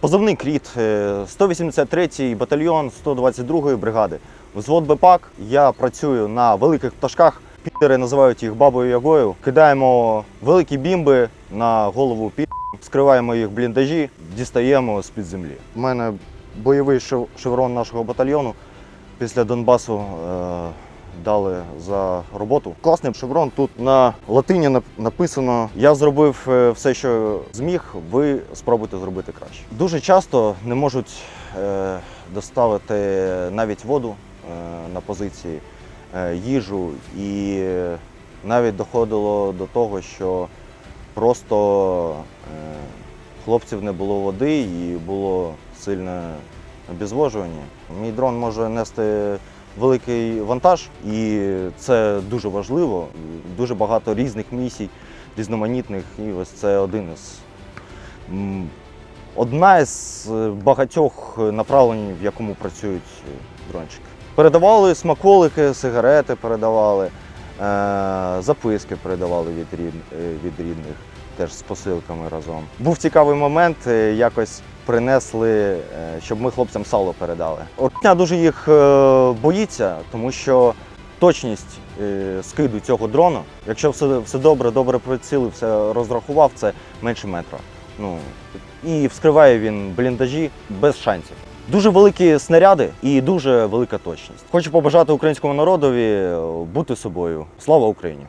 Позивний кріт, е, 183-й батальйон 122-ї бригади. Взвод БПАК. Я працюю на великих пташках. Підери називають їх бабою ягою. Кидаємо великі бімби на голову під, скриваємо їх бліндажі, дістаємо з-під землі. У мене бойовий шеврон нашого батальйону після Донбасу е, дали за роботу. Класний шеврон. Тут на латині написано: Я зробив е, все, що зміг. Ви спробуйте зробити краще. Дуже часто не можуть е, доставити навіть воду е, на позиції, їжу, і навіть доходило до того, що просто хлопців не було води і було сильне обезвожування. Мій дрон може нести великий вантаж, і це дуже важливо. Дуже багато різних місій, різноманітних, і ось це один із одна із е, багатьох направлень, в якому працюють е, дрончики. Передавали смаколики, сигарети передавали, е, записки передавали від, рід, е, від рідних, теж з посилками разом. Був цікавий момент, якось принесли, е, щоб ми хлопцям сало передали. Ротня дуже їх е, боїться, тому що точність е, скиду цього дрону, якщо все, все добре, добре прицілив, все розрахував, це менше метра. Ну, і вскриває він бліндажі без шансів. Дуже великі снаряди і дуже велика точність. Хочу побажати українському народові бути собою. Слава Україні!